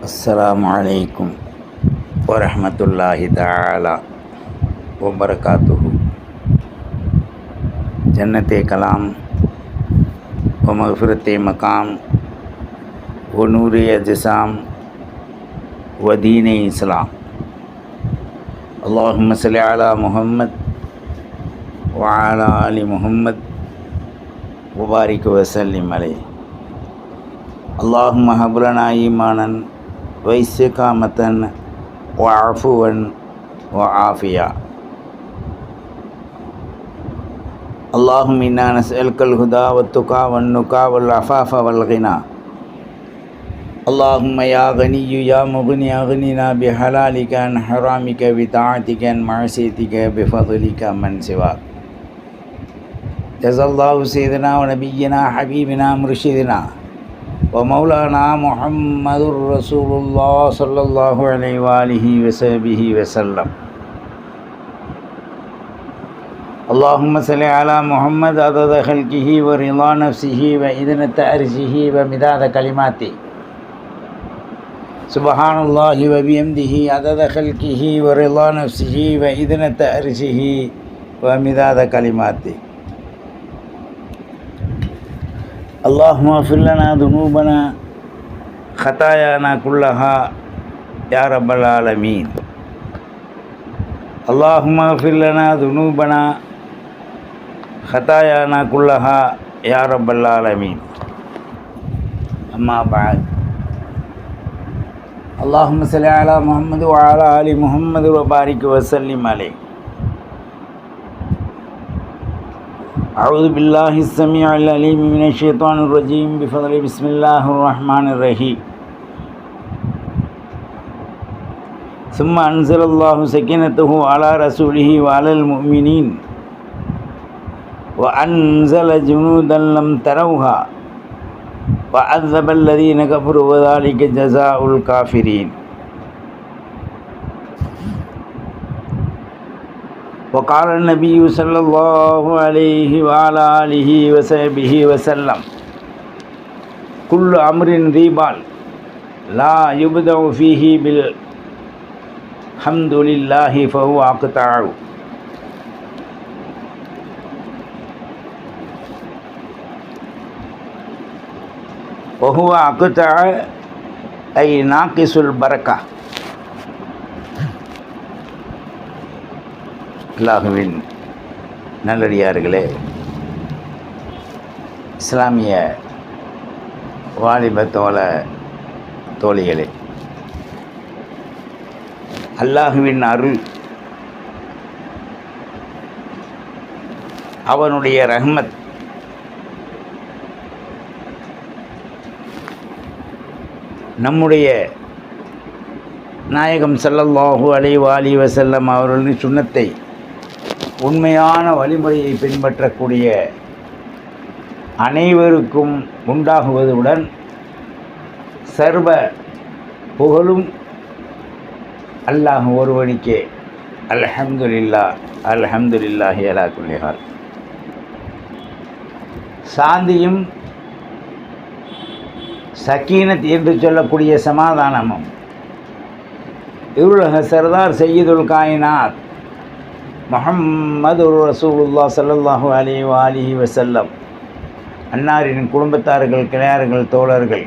السلام عليكم ورحمة الله تعالى وبركاته. جنة كلام ومغفرة مقام ونور جسام ودين إسلام. اللهم صل على محمد وعلى آل محمد وبارك وسلم عليه. اللهم هب لنا إيمانا واستقامة وعفوا وعافية اللهم إنا نسألك الهدى والتقى والنقى والعفاف والغنى اللهم يا غني يا مغني أغننا بحلالك عن حرامك بطاعتك عن معصيتك بفضلك من سواك جزا الله سيدنا ونبينا حبيبنا مرشدنا ومولانا محمد رسول الله صلى الله عليه وآله وصحبه وسلم. اللهم صل على محمد عدد خلقه ورضا نفسه وإذنة أرشه ومداد كلماته. سبحان الله وبحمده عدد خلقه ورضا نفسه وإذنة أرشه ومداد كلماته. اللهم اغفر لنا ذنوبنا خطايانا كلها يا رب العالمين. اللهم اغفر لنا ذنوبنا خطايانا كلها يا رب العالمين. أما بعد اللهم صل على محمد وعلى آل محمد وبارك وسلم عليه. أعوذ بالله السميع العليم من الشيطان الرجيم. بفضل بسم الله الرحمن الرحيم. ثم أنزل الله سكينته على رسوله وعلى المؤمنين. وأنزل جنودا لم تروها. وعذب الذين كفروا وذلك جزاء الكافرين. وقال النبي صلى الله عليه وعلى آله وصحبه وسلم كل أمر ذي بال لا يبدأ فيه بالحمد لله فهو أقطع وهو أقطع أي ناقص البركة அல்லாஹுவின் நல்லடியார்களே இஸ்லாமிய வாலிப தோழ தோழிகளே அல்லாஹுவின் அருள் அவனுடைய ரஹ்மத் நம்முடைய நாயகம் ஸல்லல்லாஹு அலைஹி வாலி வஸல்லம் அவர்களின் சுண்ணத்தை உண்மையான வழிமுறையை பின்பற்றக்கூடிய அனைவருக்கும் உண்டாகுவதுடன் சர்வ புகழும் அல்லாஹ் ஒருவனுக்கே. அல்ஹம்துலில்லா அல்ஹம்துலில்லாஹி அலா குல்லிஹால் சாந்தியும் சக்கீனத் என்று சொல்லக்கூடிய சமாதானமும். இருளக சர்தார் செய்யுதுல் காயினாத் மஹம்மது ரசூலுல்லா சல்லல்லாஹு அலி அலிஹி வசல்லம் அன்னாரின் குடும்பத்தார்கள் கிளையார்கள் தோழர்கள்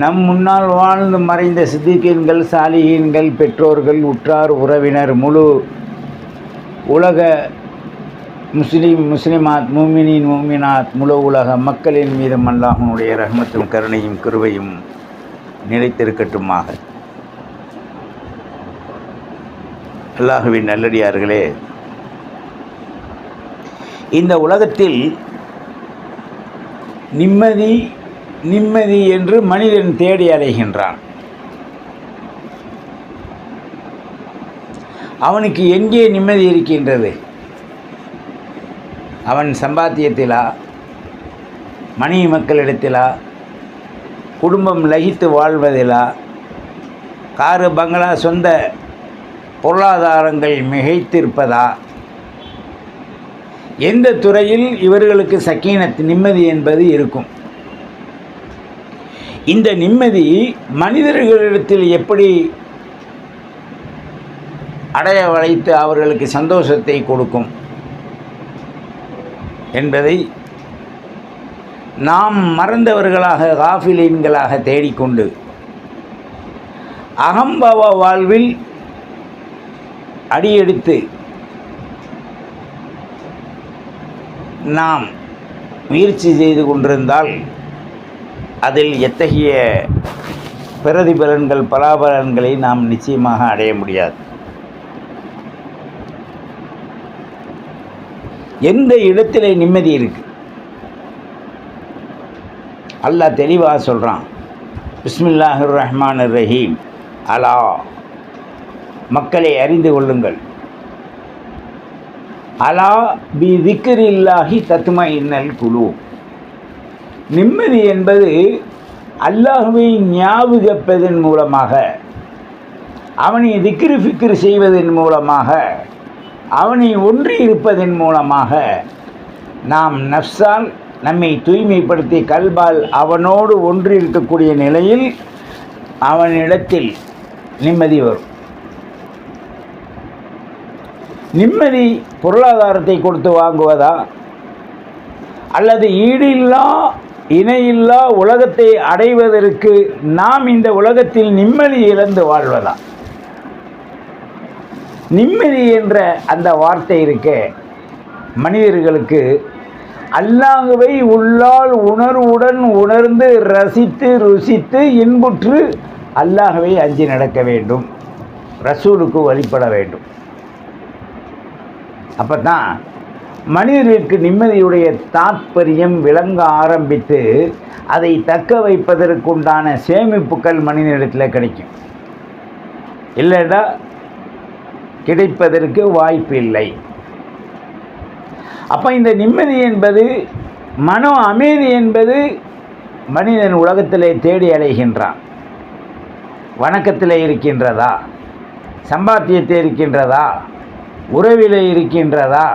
நம் முன்னால் வாழ்ந்து மறைந்த சித்திகீன்கள் சாலிகீன்கள் பெற்றோர்கள் உற்றார் உறவினர் முழு உலக முஸ்லீம் முஸ்லிமாத் மூமினின் மூமினாத் முழு உலக மக்களின் மீதும் அல்லாஹனுடைய ரஹமத்தும் கருணையும் கிருவையும் நிலைத்திருக்கட்டுமாக. அல்லாஹுவின் நல்லடியார்களே இந்த உலகத்தில் நிம்மதி நிம்மதி என்று மனிதன் தேடி அலைகின்றான். அவனுக்கு எங்கே நிம்மதி இருக்கின்றது? அவன் சம்பாத்தியத்திலா? மணி மக்களிடத்திலா? குடும்பம் லகித்து வாழ்வதிலா? காரு பங்களா சொந்த பொருளாதாரங்கள் மிகைத்திருப்பதா? எந்த துறையில் இவர்களுக்கு சக்கீனத் நிம்மதி என்பது இருக்கும்? இந்த நிம்மதி மனிதர்களிடத்தில் எப்படி அடைய வளைத்து அவர்களுக்கு சந்தோஷத்தை கொடுக்கும்? என்பதை நாம் மறந்தவர்களாக காஃபிலீன்களாக தேடிக்கொண்டு அகம்பவ வாழ்வில் அடியெடுத்து நாம் முயற்சி செய்து கொண்டிருந்தால் அதில் எத்தகைய பிரதிபலன்கள் பலாபலன்களை நாம் நிச்சயமாக அடைய முடியாது. எந்த இடத்திலே நிம்மதி இருக்கு? அல்லாஹ் தெளிவாக சொல்கிறான் பிஸ்மில்லாஹிர் ரஹ்மான் ரஹீம். அலா மக்களை அறிந்து கொள்ளுங்கள். அலா பி திக்கர் இல்லாஹி தத்துமா இன்னல் குழு நிம்மதி என்பது அல்லாஹுவை ஞாபகப்பதன் மூலமாக அவனை திக்ரு ஃபிக்ரு செய்வதன் மூலமாக அவனை ஒன்றி இருப்பதன் மூலமாக நாம் நஃப்ஸால் நம்மை தூய்மைப்படுத்தி கல்பால் அவனோடு ஒன்றி இருக்கக்கூடிய நிலையில் அவனிடத்தில் நிம்மதி வரும். நிம்மதி பொருளாதாரத்தை கொடுத்து வாங்குவதா? அல்லது ஈடில்லா இணையில்லா உலகத்தை அடைவதற்கு நாம் இந்த உலகத்தில் நிம்மதி இழந்து வாழ்வதா? நிம்மதி என்ற அந்த வார்த்தை இருக்க. மனிதர்களுக்கு அல்லாஹுவை உள்ளால் உணர்வுடன் உணர்ந்து ரசித்து ருசித்து இன்புற்று அல்லாகவே அஞ்சி நடக்க வேண்டும். ரசூலுக்கு வழிபட வேண்டும். அப்போ தான் மனிதர்களுக்கு நிம்மதியுடைய தாத்பரியம் விளங்க ஆரம்பித்து அதை தக்க வைப்பதற்குண்டான சேமிப்புகள் மனிதனிடத்தில் கிடைக்கும். இல்லைடா கிடைப்பதற்கு வாய்ப்பு இல்லை. அப்போ இந்த நிம்மதி என்பது மன அமைதி என்பது மனிதன் உலகத்திலே தேடி அலைகின்றான். வணக்கத்தில் இருக்கின்றதா? சம்பாத்தியத்தில் இருக்கின்றதா? உறவில் இருக்கின்றதா?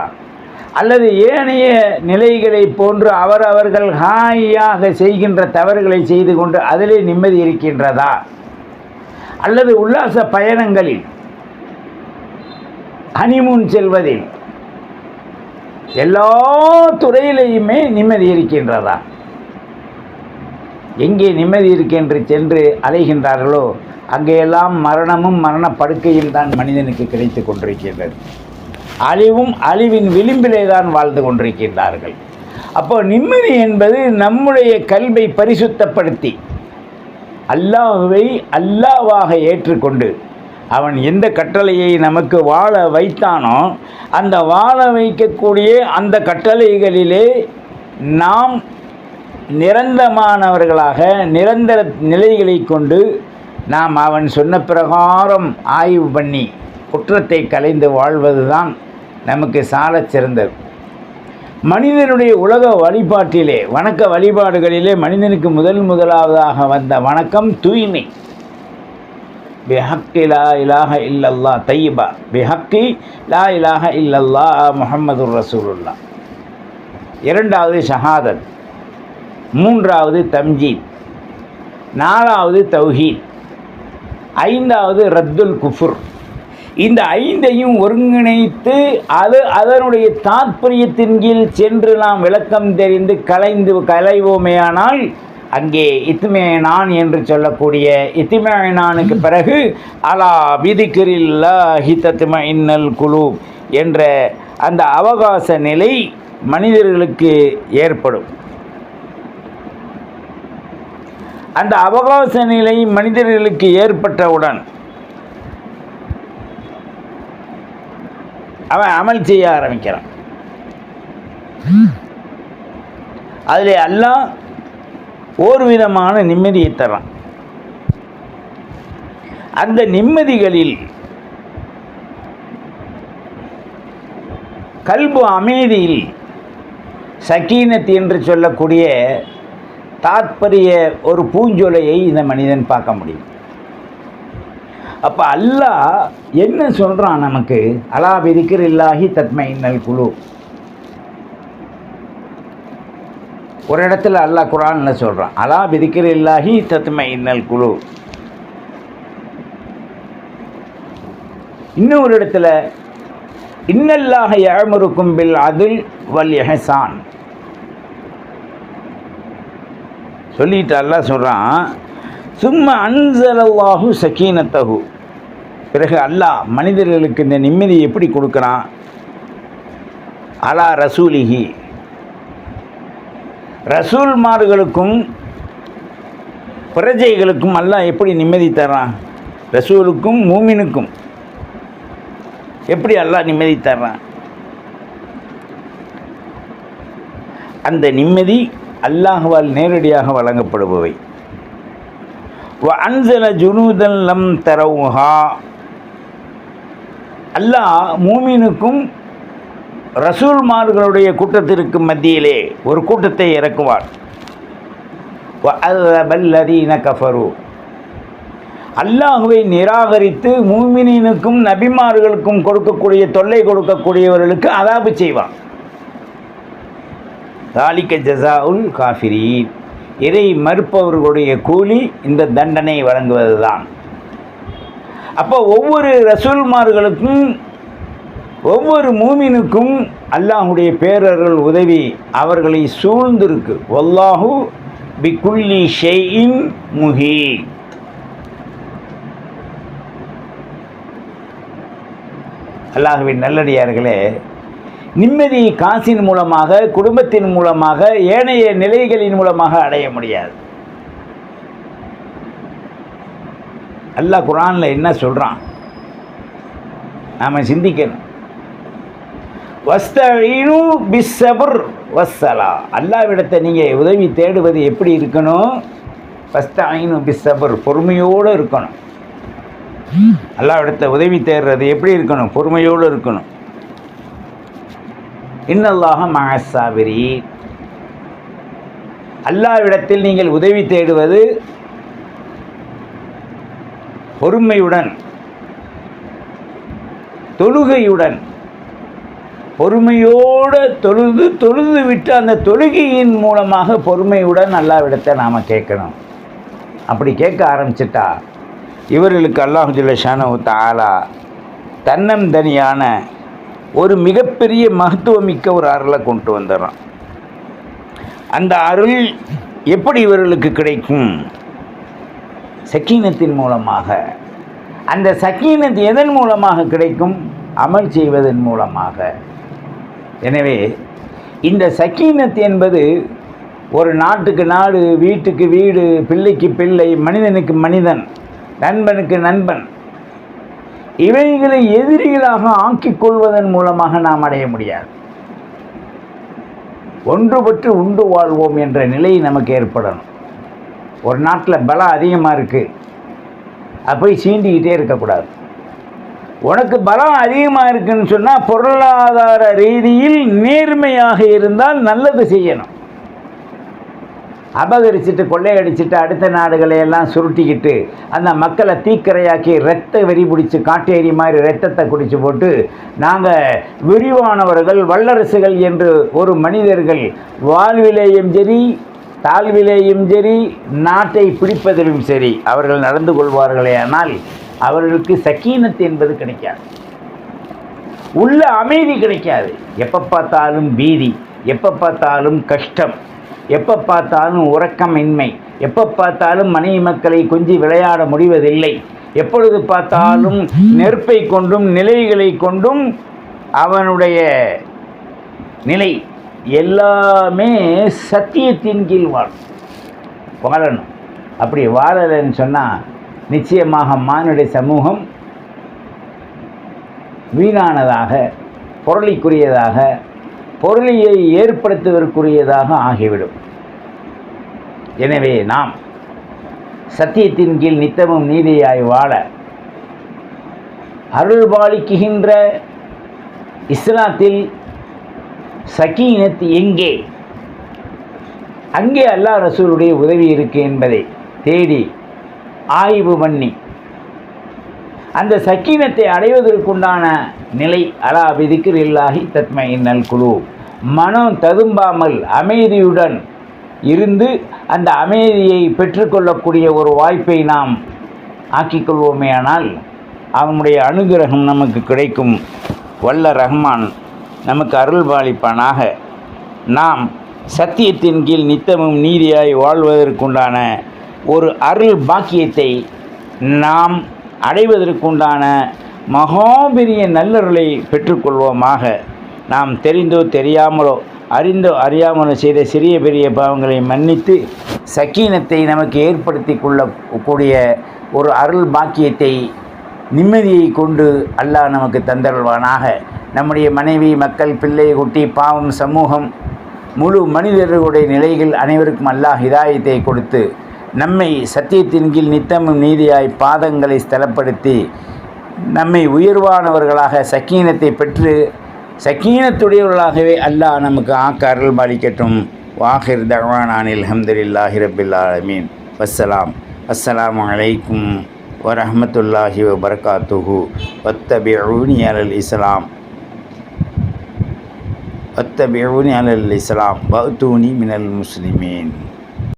அல்லது ஏனைய நிலைகளை போன்று அவரவர்கள் ஹாயாக செய்கின்ற தவறுகளை செய்து கொண்டு அதிலே நிம்மதி இருக்கின்றதா? அல்லது உல்லாச பயணங்களில் ஹனிமூன் செல்வதில் எல்லா துறையிலையுமே நிம்மதி இருக்கின்றதா? எங்கே நிம்மதி இருக்கென்று சென்று அலைகின்றார்களோ அங்கேயெல்லாம் மரணமும் மரண படுக்கையும் தான் மனிதனுக்கு கிடைத்து கொண்டிருக்கின்றது. அழிவும் அழிவின் விளிம்பிலே தான் வாழ்ந்து கொண்டிருக்கின்றார்கள். அப்போ நிம்மதி என்பது நம்முடைய கல்வை பரிசுத்தப்படுத்தி அல்லாஹுவை அல்லாவாக ஏற்றுக்கொண்டு அவன் எந்த கட்டளையை நமக்கு வாழ வைத்தானோ அந்த வாழ வைக்கக்கூடிய அந்த கட்டளைகளிலே நாம் நிரந்தரமானவர்களாக நிரந்தர நிலைகளை கொண்டு நாம் அவன் சொன்ன பிரகாரம் ஆய்வு பண்ணி குற்றத்தை கலைந்து வாழ்வது தான் நமக்கு சாலச் சிறந்தது. மனிதனுடைய உலக வழிபாட்டிலே வணக்க வழிபாடுகளிலே மனிதனுக்கு முதல் முதலாவதாக வந்த வணக்கம் தூய்மை. பிஹக்கி லா இலாக இல்லல்லா தையபா பிஹக்கி லா இலாக இல்லல்லா முஹம்மது ரசூலுல்லா இரண்டாவது ஷஹாதத். மூன்றாவது தம்ஜீத். நாலாவது தௌஹீத். ஐந்தாவது ரத்துல் குஃபுர். இந்த ஐந்தையும் ஒருங்கிணைத்து அது அதனுடைய தாற்பயத்தின் கீழ் சென்று நாம் விளக்கம் தெரிந்து கலைந்து கலைவோமேயானால் அங்கே இத்துமேனான் என்று சொல்லக்கூடிய இத்துமேனானுக்கு பிறகு அலா விதிக்கிரில்லா ஹிதத்தும இன்னல் குழு என்ற அந்த அவகாச நிலை மனிதர்களுக்கு ஏற்படும். அந்த அவகாச நிலை மனிதர்களுக்கு ஏற்பட்டவுடன் அவன் அமல் செய்ய ஆரம்பிக்கிறான். அதில் எல்லாம் ஒரு விதமான நிம்மதியை தரான் அந்த நிம்மதிகளில் கல்பு அமைதியில் சக்கீனத் என்று சொல்லக்கூடிய தாத்பரிய ஒரு பூஞ்சொலையை இந்த மனிதன் பார்க்க முடியும். அப்போ அல்லாஹ் என்ன சொல்கிறான் நமக்கு? அலா விதிக்கிற இல்லாஹி தத்மை இன்னல் குழு ஒரு இடத்துல அல்லாஹ் குரானில் சொல்கிறான் அலா விதிக்கிற இல்லாஹி தத்மை இன்னல் குழு இன்னொரு இடத்துல இன்னல்லாக யாமருக்கும் பில் அதில் வல் எஹசான் சொல்லிட்டு அல்லாஹ் சொல்கிறான் சும்மா அன்சலல்லாஹு சக்கீனத்தகு பிறகு அல்லாஹ் மனிதர்களுக்கு இந்த நிம்மதி எப்படி கொடுக்குறான்? அலா ரசூலிஹி. ரசூல்மார்களுக்கும் பிரஜைகளுக்கும் அல்லாஹ் எப்படி நிம்மதி தர்றான்? ரசூலுக்கும் மூமினுக்கும் எப்படி அல்லாஹ் நிம்மதி தர்றான்? அந்த நிம்மதி அல்லாஹ்வால் நேரடியாக வழங்கப்படுபவை. அன்சல ஜுனூதன் லம் தரவுஹா. அல்லாஹ் மூமினுக்கும் ரசூல்மார்களுடைய கூட்டத்திற்கு மத்தியிலே ஒரு கூட்டத்தை இறக்குவார் வல்லதீன கஃபரு. அல்லாஹுவை நிராகரித்து மூமினினுக்கும் நபிமார்களுக்கும் கொடுக்கக்கூடிய தொல்லை கொடுக்கக்கூடியவர்களுக்கு அதாபு செய்வான். தாலிக்க ஜசா உல் காஃபிரீன். இதை மறுப்பவர்களுடைய கூலி இந்த தண்டனை வழங்குவது தான் அப்போ ஒவ்வொரு ரசூல்மார்களுக்கும் ஒவ்வொரு மூமினுக்கும் அல்லாஹுடைய பேரர்கள் உதவி அவர்களை சூழ்ந்திருக்கு. வல்லாஹு பிகுல்லி ஷெயின் முஹி அல்லாஹுவின் நல்லடியார்களே நிம்மதி காசின் மூலமாக குடும்பத்தின் மூலமாக ஏனைய நிலைகளின் மூலமாக அடைய முடியாது. அல்லாஹ் குரானில் என்ன சொல்கிறான் நாம் சிந்திக்கணும். வஸ்தீனு பிஸ்ஸபுர் வஸ்ஸலா. அல்லாவிடத்தை நீங்கள் உதவி தேடுவது எப்படி இருக்கணும்? வஸ்தீனு பிஸ்ஸபுர் பொறுமையோடு இருக்கணும். அல்லாவிடத்தை உதவி தேடுறது எப்படி இருக்கணும்? பொறுமையோடு இருக்கணும். இன்னல்லாக மகசாபிரி அல்லாவிடத்தில் நீங்கள் உதவி தேடுவது பொறுமையுடன் தொழுகையுடன் பொறுமையோடு தொழுது தொழுது விட்டு அந்த தொழுகையின் மூலமாக பொறுமையுடன் அல்லாவிடத்தை நாம் கேட்கணும். அப்படி கேட்க ஆரம்பிச்சிட்டா இவர்களுக்கு அல்லாஹு ஜில்லஷானு தாலா தன்னந்தனியான ஒரு மிகப்பெரிய மகத்துவமிக்க ஒரு அருளை கொண்டு வந்துடுறான். அந்த அருள் எப்படி இவர்களுக்கு கிடைக்கும்? சக்கீனத்தின் மூலமாக. அந்த சக்கீனத் எதன் மூலமாக கிடைக்கும்? அமல் செய்வதன் மூலமாக. எனவே இந்த சக்கீனத் என்பது ஒரு நாட்டுக்கு நாடு வீட்டுக்கு வீடு பிள்ளைக்கு பிள்ளை மனிதனுக்கு மனிதன் நண்பனுக்கு நண்பன் இவைகளை எதிரிகளாக ஆக்கிக் கொள்வதன் மூலமாக நாம் அடைய முடியாது. ஒன்றுபட்டு உண்டு வாழ்வோம் என்ற நிலை நமக்கு ஏற்படணும். ஒரு நாட்டில் பலம் அதிகமாக இருக்குது அது போய் சீண்டிக்கிட்டே இருக்கக்கூடாது. உனக்கு பலம் அதிகமாக இருக்குன்னு சொன்னால் பொருளாதார ரீதியில் நேர்மையாக இருந்தால் நல்லது செய்யணும். அபகரிச்சுட்டு கொள்ளையடிச்சிட்டு அடுத்த நாடுகளை எல்லாம் சுருட்டிக்கிட்டு அந்த மக்களை தீக்கரையாக்கி ரத்த வெறி பிடிச்சி காட்டேரி மாதிரி ரத்தத்தை குடிச்சு போட்டு நாங்கள் விரிவானவர்கள் வல்லரசுகள் என்று ஒரு மனிதர்கள் வாழ்விலேயும் சரி தாழ்விலேயும் சரி நாட்டை பிடிப்பதிலும் சரி அவர்கள் நடந்து கொள்வார்களே ஆனால் அவர்களுக்கு சக்கீனத்து என்பது கிடைக்காது. உள்ள அமைதி கிடைக்காது. எப்போ பார்த்தாலும் பீதி எப்போ பார்த்தாலும் கஷ்டம். எப்போ பார்த்தாலும் உறக்கமின்மை. எப்போ பார்த்தாலும் மனைவி மக்களை கொஞ்சி விளையாட முடிவதில்லை. எப்பொழுது பார்த்தாலும் நெருப்பை கொண்டும் நிலைகளை கொண்டும் அவனுடைய நிலை எல்லாமே சத்தியத்தின் கீழ் வாழும். வாழணும். அப்படி வாழலைன்னு சொன்னால் நிச்சயமாக மானுடைய சமூகம் வீணானதாக பொருளிக்குரியதாக பொருளியை ஏற்படுத்துவதற்குரியதாக ஆகிவிடும். எனவே நாம் சத்தியத்தின் கீழ் நித்தமும் நீதியாய் வாழ அருள்பாலிக்குகின்ற இஸ்லாத்தில் சக்கீனத் எங்கே? அங்கே அல்லாஹ் ரசூலுடைய உதவி இருக்கு என்பதை தேடி ஆய்வு பண்ணி அந்த சக்கீனத்தை அடைவதற்குண்டான நிலை அலா விதிக்கிற இல்லாஹி தத்மை நல் குழு மனம் ததும்பாமல் அமைதியுடன் இருந்து அந்த அமைதியை பெற்றுக்கொள்ளக்கூடிய ஒரு வாய்ப்பை நாம் ஆக்கிக்கொள்வோமே ஆனால் அவனுடைய அனுகிரகம் நமக்கு கிடைக்கும். வல்ல ரஹ்மான் நமக்கு அருள் பாலிப்பானாக நாம் சத்தியத்தின் கீழ் நித்தமும் நீதியாய் வாழ்வதற்குண்டான ஒரு அருள் பாக்கியத்தை நாம் அடைவதற்குண்டான மகாபெரிய நல்லருளை பெற்றுக்கொள்வோமாக. நாம் தெரிந்தோ தெரியாமலோ அறிந்தோ அறியாமலோ செய்த சிறிய பெரிய பாவங்களை மன்னித்து சக்கீனத்தை நமக்கு ஏற்படுத்தி கொள்ளக்கூடிய ஒரு அருள் பாக்கியத்தை நிம்மதியை கொண்டு அல்லாஹ் நமக்கு தந்தருள்வானாக. நம்முடைய மனைவி மக்கள் பிள்ளை குட்டி பாவம் சமூகம் முழு மனிதர்களுடைய நிலைகள் அனைவருக்கும் அல்லாஹ் ஹிதாயத்தை கொடுத்து நம்மை சத்தியத்தின் கீழ் நித்தமும் நீதியாய் பாதங்களை ஸ்தலப்படுத்தி நம்மை உயர்வானவர்களாக சக்கீனத்தை பெற்று சக்கீனத்துடையவர்களாகவே அல்லாஹ் நமக்கு ஆக்க அருள் பாலிக்கட்டும். வாஹிர் தகவானானில் அஹமதுல்லாஹி ரபில் ஆலமீன். வஸ்ஸலாம். அஸ்ஸலாமு அலைக்கும் வரஹமத்துல்லாஹி வபரகாத்துஹு. வத்தபிஊனி அலல் இஸ்லாம். வத்தபிஊனி அலல் இஸ்லாம். பௌத்தூனி மினல் முஸ்லிமீன்.